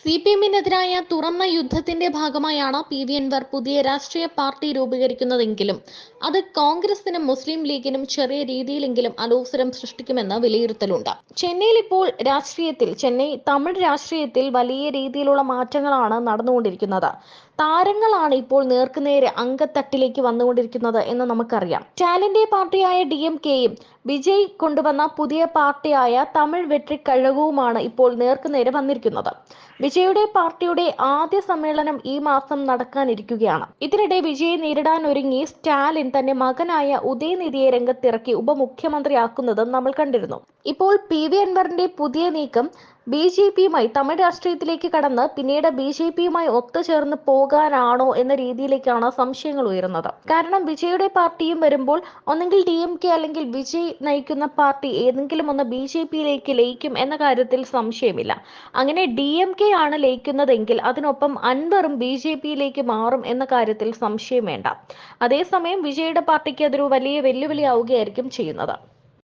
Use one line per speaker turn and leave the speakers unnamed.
C P എമ്മിനെതിരായ തുറന്ന യുദ്ധത്തിന്റെ ഭാഗമായാണ് പി വി എൻവർ പുതിയ രാഷ്ട്രീയ പാർട്ടി രൂപീകരിക്കുന്നതെങ്കിലും. അത് കോൺഗ്രസിനും മുസ്ലിം ലീഗിനും ചെറിയ രീതിയിലെങ്കിലും അലോസരം സൃഷ്ടിക്കുമെന്ന് വിലയിരുത്തലുണ്ട്. ചെന്നൈയിൽ ഇപ്പോൾ രാഷ്ട്രീയത്തിൽ ചെന്നൈ തമിഴ് രാഷ്ട്രീയത്തിൽ വലിയ രീതിയിലുള്ള മാറ്റങ്ങളാണ് നടന്നുകൊണ്ടിരിക്കുന്നത്. താരങ്ങളാണ് ഇപ്പോൾ നേർക്കുനേരെ അങ്കത്തട്ടിലേക്ക് വന്നുകൊണ്ടിരിക്കുന്നത് എന്ന് നമുക്കറിയാം. ടാലന്റേ പാർട്ടിയായ ഡി എം കെയും വിജയ് കൊണ്ടുവന്ന പുതിയ പാർട്ടിയായ തമിഴ് വെട്രി കഴകവുമാണ് ഇപ്പോൾ നേർക്കുനേരെ വന്നിരിക്കുന്നത്. വിജയുടെ പാർട്ടിയുടെ ആദ്യ സമ്മേളനം ഈ മാസം നടക്കാനിരിക്കുകയാണ്. ഇതിനിടെ വിജയെ നേരിടാൻ ഒരുങ്ങി സ്റ്റാലിൻ തന്റെ മകനായ ഉദയനിധിയെ രംഗത്തിറക്കി ഉപമുഖ്യമന്ത്രിയാക്കുന്നത് നമ്മൾ കണ്ടിരുന്നു. ഇപ്പോൾ പി വി അൻവറിന്റെ പുതിയ നീക്കം ബി ജെ പിയുമായി തമിഴ് രാഷ്ട്രീയത്തിലേക്ക് കടന്ന് പിന്നീട് ബി ജെ പിയുമായി ഒത്തുചേർന്ന് പോകാനാണോ എന്ന രീതിയിലേക്കാണ് സംശയങ്ങൾ ഉയരുന്നത്. കാരണം വിജയുടെ പാർട്ടിയും വരുമ്പോൾ ഒന്നെങ്കിൽ ഡി എം കെ അല്ലെങ്കിൽ വിജയ് നയിക്കുന്ന പാർട്ടി ഏതെങ്കിലും ഒന്ന് ബി ജെ പിയിലേക്ക് ലയിക്കും എന്ന കാര്യത്തിൽ സംശയമില്ല. അങ്ങനെ ഡി എം കെ ആണ് ലയിക്കുന്നതെങ്കിൽ അതിനൊപ്പം അൻവറും ബി ജെ പിയിലേക്ക് മാറും എന്ന കാര്യത്തിൽ സംശയം വേണ്ട. അതേസമയം വിജയുടെ പാർട്ടിക്ക് അതൊരു വലിയ വെല്ലുവിളിയാവുകയായിരിക്കും ചെയ്യുന്നത്.